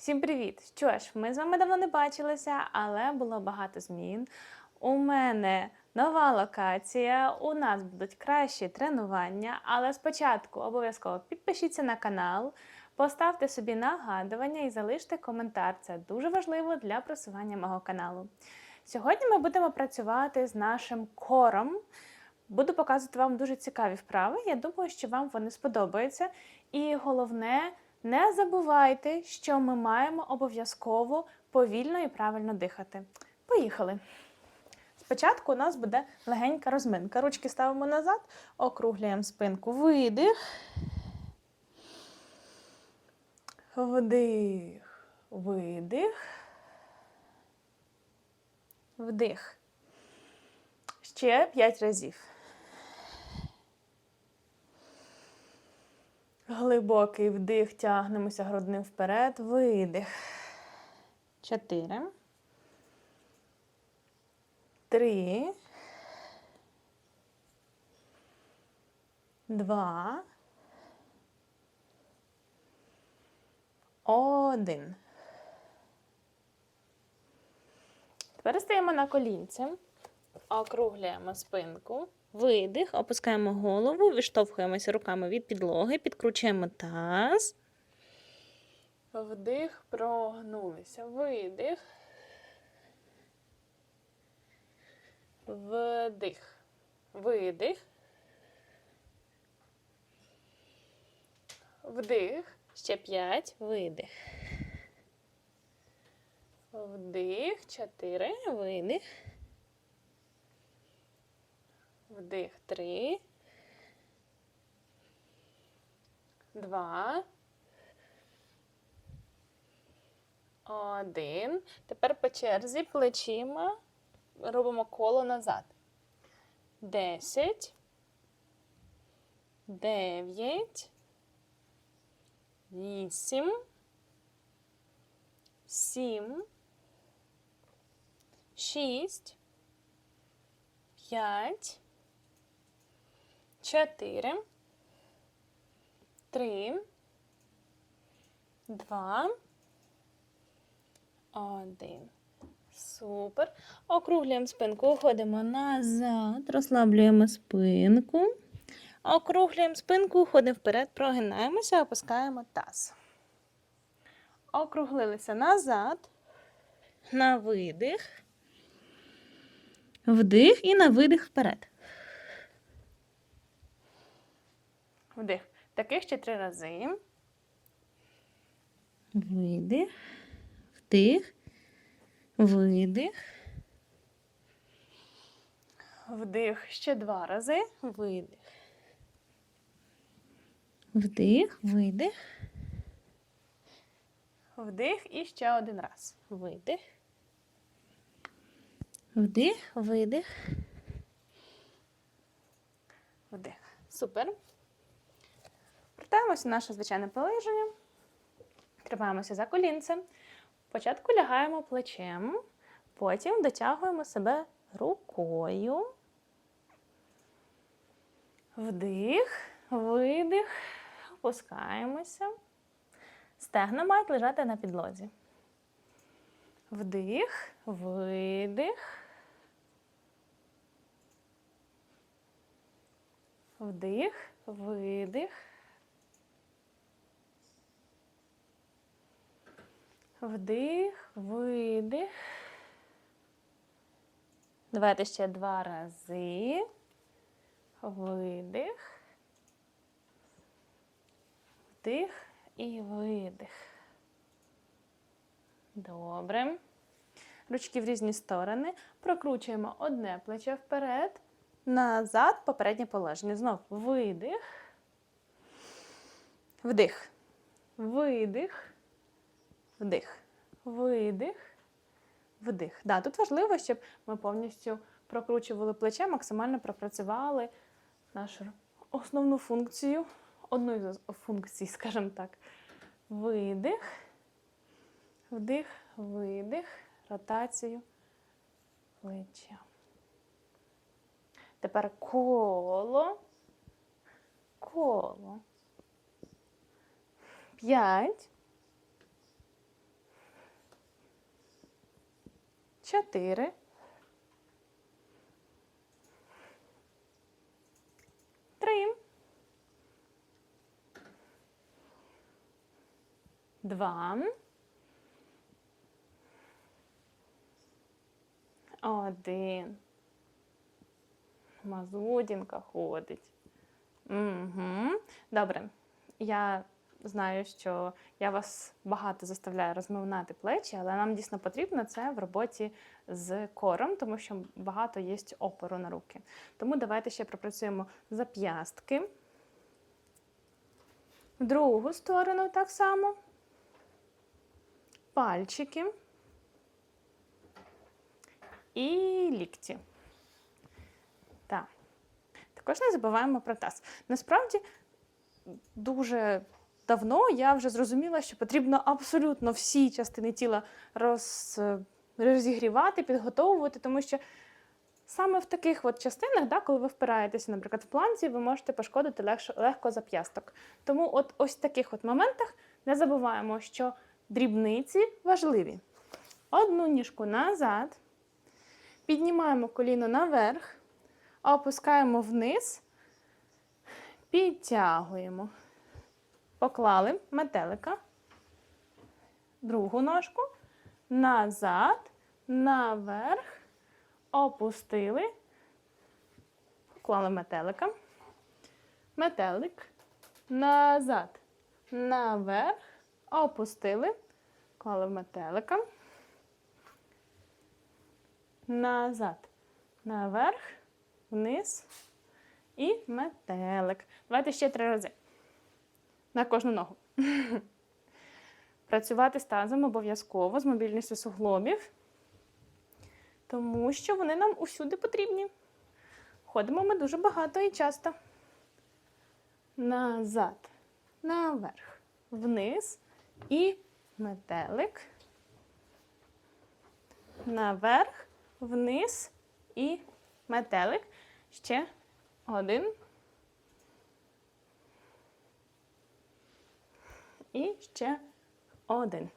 Всім привіт! Що ж, ми з вами давно не бачилися, але було багато змін. У мене нова локація, у нас будуть кращі тренування, але спочатку обов'язково підпишіться на канал, поставте собі нагадування і залиште коментар. Це дуже важливо для просування мого каналу. Сьогодні ми будемо працювати з нашим кором. Буду показувати вам дуже цікаві вправи. Я думаю, що вам вони сподобаються. І головне, не забувайте, що ми маємо обов'язково повільно і правильно дихати. Поїхали! Спочатку у нас буде легенька розминка. Ручки ставимо назад, округлюємо спинку. Видих. Вдих. Видих. Вдих. Ще 5 разів. Глибокий вдих, тягнемося грудним вперед. Видих. Чотири. Три. Два. Один. Тепер стаємо на колінці. Округлюємо спинку. Видих, опускаємо голову, відштовхуємося руками від підлоги, підкручуємо таз. Вдих, прогнулися. Видих. Вдих. Видих. Вдих. Ще п'ять. Видих. Вдих. Чотири. Видих. Вдих. Три. Два. Один. Тепер по черзі плечима робимо коло назад. Десять. Дев'ять. Вісім. Сім. Шість. П'ять. Чотири. Три. Два. Один. Супер. Округлюємо спинку, уходимо назад, розслаблюємо спинку. Округлюємо спинку, уходимо вперед, прогинаємося, опускаємо таз. Округлилися назад. На видих. Вдих і на видих вперед. Вдих. Таких ще три рази. Видих. Вдих. Видих. Вдих ще два рази. Видих. Вдих, видих. Вдих і ще один раз. Видих. Вдих, видих. Вдих. Супер. Вертаємося в наше звичайне положення. Тримаємося за колінцем. Спочатку лягаємо плечем, потім дотягуємо себе рукою. Вдих, видих, опускаємося. Стегна мають лежати на підлозі. Вдих, видих. Вдих, видих. Вдих, видих. Давайте ще два рази. Видих. Вдих і видих. Добре. Ручки в різні сторони. Прокручуємо одне плече вперед, назад, попереднє положення. Знов видих. Вдих. Видих. Вдих. Видих. Вдих. Да, тут важливо, щоб ми повністю прокручували плече, максимально пропрацювали нашу основну функцію, одну з функцій, скажімо так. Видих. Вдих, видих, ротацію плеча. Тепер коло, коло. П'ять. Чотири, три, два, один. Мазудінка ходить. Угу. Добре. Я знаю, що я вас багато заставляю розмовляти плечі, але нам дійсно потрібно це в роботі з кором, тому що багато є опору на руки. Тому давайте ще пропрацюємо зап'ястки. В другу сторону так само. Пальчики і лікті. Так. Також не забуваємо про таз. Насправді, дуже давно я вже зрозуміла, що потрібно абсолютно всі частини тіла роз, розігрівати, підготовувати, тому що саме в таких от частинах, да, коли ви впираєтеся, наприклад, в планці, ви можете пошкодити легше, легко зап'ясток. Тому от ось в таких от моментах не забуваємо, що дрібниці важливі. Одну ніжку назад, піднімаємо коліно наверх, опускаємо вниз, підтягуємо. Поклали метелика, другу ножку, назад, наверх, опустили, поклали метелика, метелик, назад, наверх, опустили, поклали метелика, назад, наверх, вниз. І метелик. Давайте ще три рази на кожну ногу. Працювати з тазом обов'язково з мобільністю суглобів, тому що вони нам усюди потрібні. Ходимо ми дуже багато і часто. Назад, наверх, вниз і метелик. Наверх, вниз і метелик. Ще один. І ще один.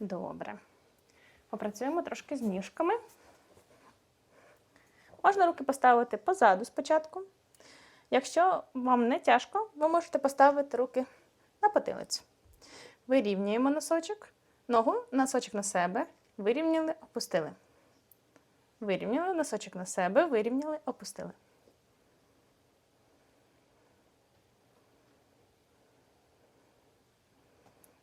Добре. Попрацюємо трошки з ніжками. Можна руки поставити позаду спочатку. Якщо вам не тяжко, ви можете поставити руки на потилицю. Вирівнюємо носочок, ногу, носочок на себе, вирівняли, опустили. Вирівняли носочок на себе, вирівняли, опустили.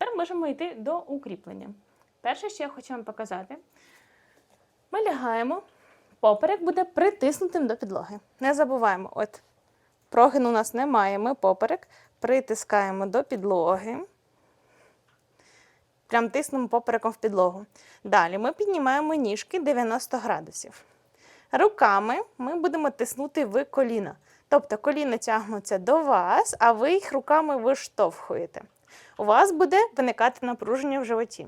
Тепер можемо йти до укріплення. Перше, що я хочу вам показати, ми лягаємо, поперек буде притиснутим до підлоги. Не забуваємо, от прогину у нас немає, ми поперек притискаємо до підлоги. Прям тиснемо попереком в підлогу. Далі ми піднімаємо ніжки 90 градусів. Руками ми будемо тиснути в коліна. Тобто коліна тягнуться до вас, а ви їх руками виштовхуєте у вас буде виникати напруження в животі.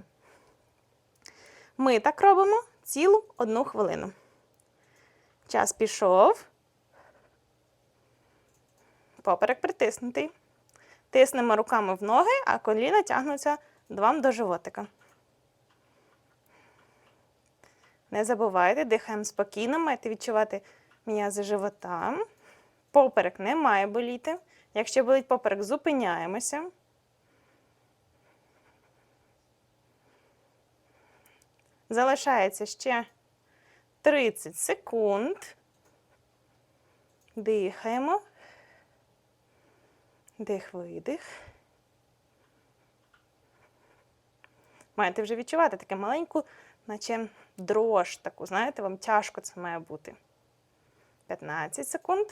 Ми так робимо цілу одну хвилину. Час пішов. Поперек притиснутий. Тиснемо руками в ноги, а коліна тягнуться вам до животика. Не забувайте, дихаємо спокійно, маєте відчувати м'язи живота. Поперек не має боліти. Якщо болить поперек, зупиняємося. Залишається ще 30 секунд. Дихаємо. Дих, видих. Маєте вже відчувати таке маленьку, наче дрож таку. Знаєте, вам тяжко це має бути. 15 секунд.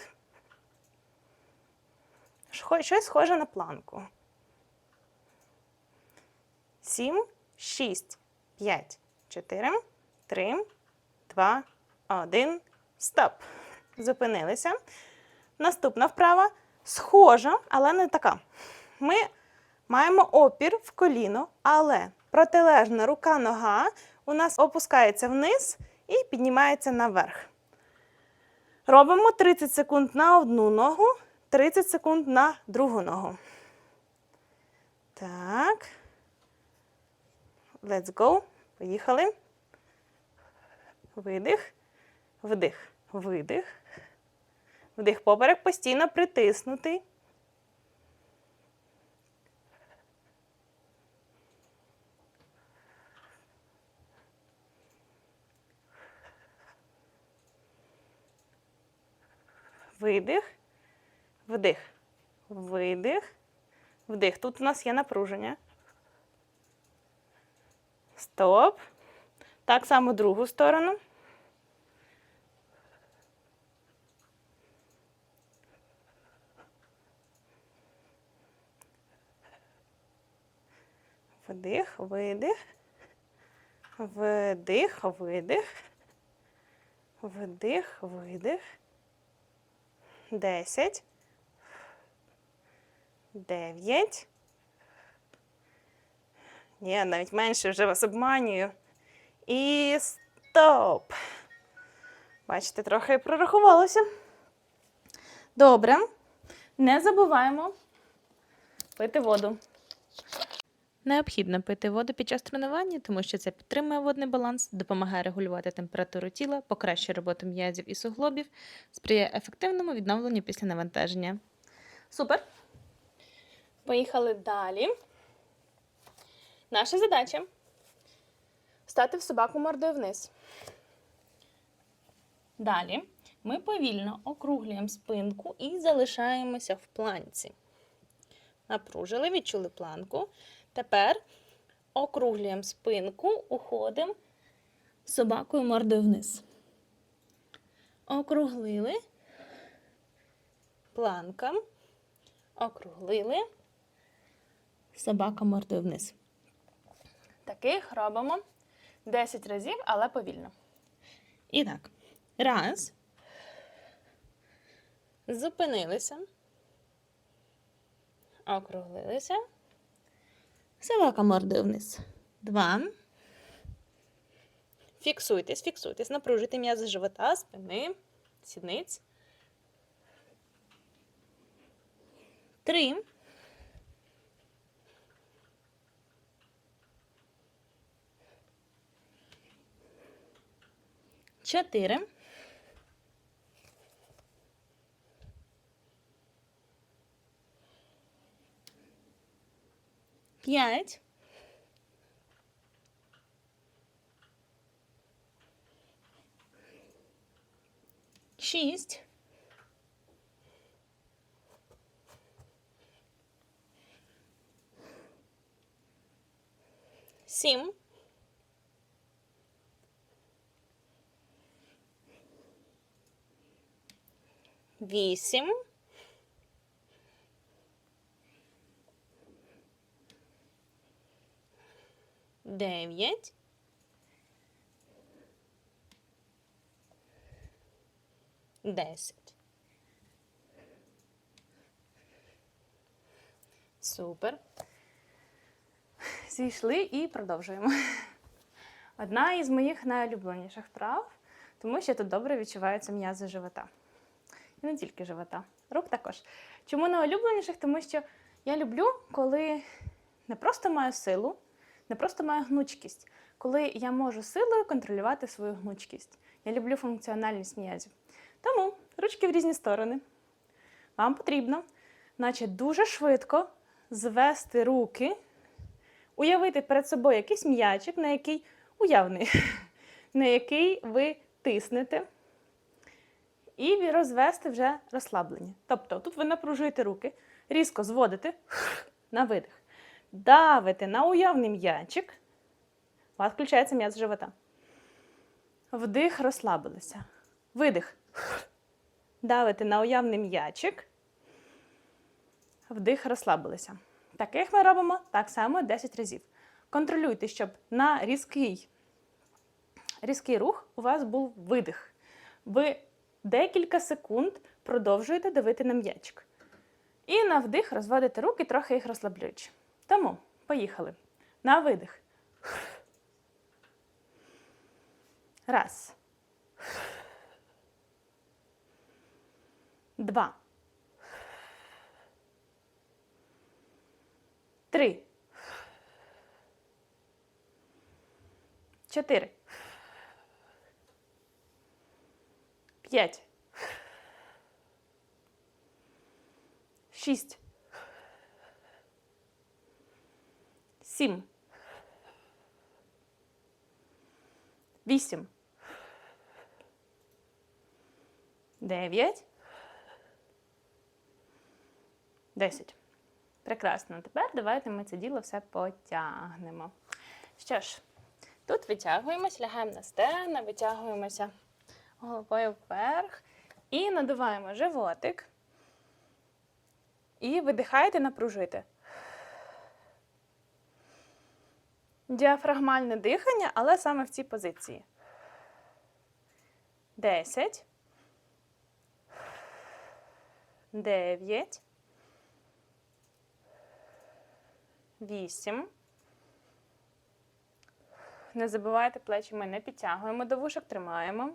Щось схоже на планку. 7, 6, 5, чотири, три, два, один. Стоп. Зупинилися. Наступна вправа схожа, але не така. Ми маємо опір в коліно, але протилежна рука-нога у нас опускається вниз і піднімається наверх. Робимо 30 секунд на одну ногу, 30 секунд на другу ногу. Так. Let's go. Поїхали. Видих, вдих, видих. Вдих поперек постійно притиснутий. Видих, вдих, видих, вдих. Тут у нас є напруження. Стоп. Так само другу сторону. Вдих, видих. Вдих, видих. Вдих, видих. Десять. Дев'ять. Ні, навіть менше вже вас обманюю. І стоп. Бачите, трохи прорахувалося. Добре. Не забуваємо пити воду. Необхідно пити воду під час тренування, тому що це підтримує водний баланс, допомагає регулювати температуру тіла, покращує роботу м'язів і суглобів, сприяє ефективному відновленню після навантаження. Супер. Поїхали далі. Наша задача стати в собаку мордою вниз. Далі ми повільно округлюємо спинку і залишаємося в планці. Напружили, відчули планку. Тепер округлюємо спинку, уходимо собакою мордою вниз. Округлили. Планка. Округлили. Собака мордою вниз. Таких робимо 10 разів, але повільно. І так. Раз. Зупинилися. Округлилися. Собака мордою вниз. Два. Фіксуйтесь, фіксуйтесь. Напружуйте м'язи живота, спини, сідниць. Три. Чотири. П'ять. Шість. Сім. Вісім. Дев'ять. Десять. Супер. Зійшли і продовжуємо. Одна із моїх найулюбленіших вправ, тому що тут добре відчуваються м'язи живота. І не тільки живота, рук також. Чому найулюбленіших? Тому що я люблю, коли не просто маю силу, не просто маю гнучкість, коли я можу силою контролювати свою гнучкість. Я люблю функціональність м'язів. Тому ручки в різні сторони. Вам потрібно, наче дуже швидко звести руки, уявити перед собою якийсь м'ячик, на який уявний, на який ви тиснете, і розвести вже розслаблення. Тобто, тут ви напружуєте руки, різко зводите на видих. Давите на уявний м'ячик. У вас включається м'яз живота. Вдих, розслабилися. Видих. Давите на уявний м'ячик. Вдих, розслабилися. Таких ми робимо так само 10 разів. Контролюйте, щоб на різкий різкий рух, у вас був видих. Ви декілька секунд продовжуєте давити на м'ячик. І на вдих розводите руки, трохи їх розслаблюючи. Тому поїхали. На видих. Раз. Два. Три. Чотири. П'ять. Шість. Сім. Вісім. Дев'ять. Десять. Прекрасно. Тепер давайте ми це діло все потягнемо. Що ж, тут витягуємось, лягаємо на стегна, витягуємося головою вверх і надуваємо животик. І видихаєте, напружуєте. Діафрагмальне дихання, але саме в цій позиції. Десять. Дев'ять. Вісім. Не забувайте плечі ми не підтягуємо до вушок, тримаємо.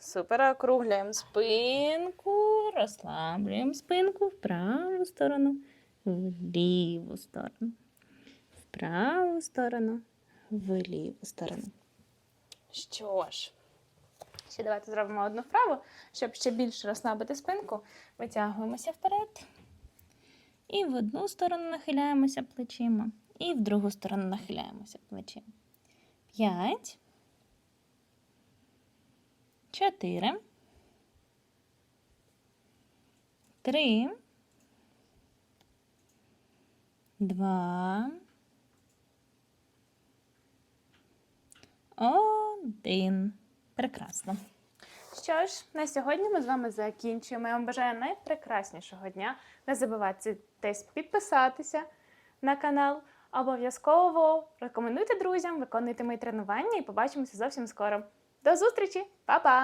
Супер. Округляємо спинку. Розслаблюємо спинку в праву сторону, в ліву сторону. В праву сторону, в ліву сторону. Що ж, ще давайте зробимо одну вправу, щоб ще більше розслабити спинку. Витягуємося вперед. І в одну сторону нахиляємося плечима, і в другу сторону нахиляємося плечима. П'ять. Чотири. Три. Два. Один. Прекрасно. Що ж, на сьогодні ми з вами закінчуємо. Я вам бажаю найпрекраснішого дня. Не забувайте десь підписатися на канал. Обов'язково рекомендуйте друзям, виконуйте мої тренування і побачимося зовсім скоро. До зустрічі, Па-па!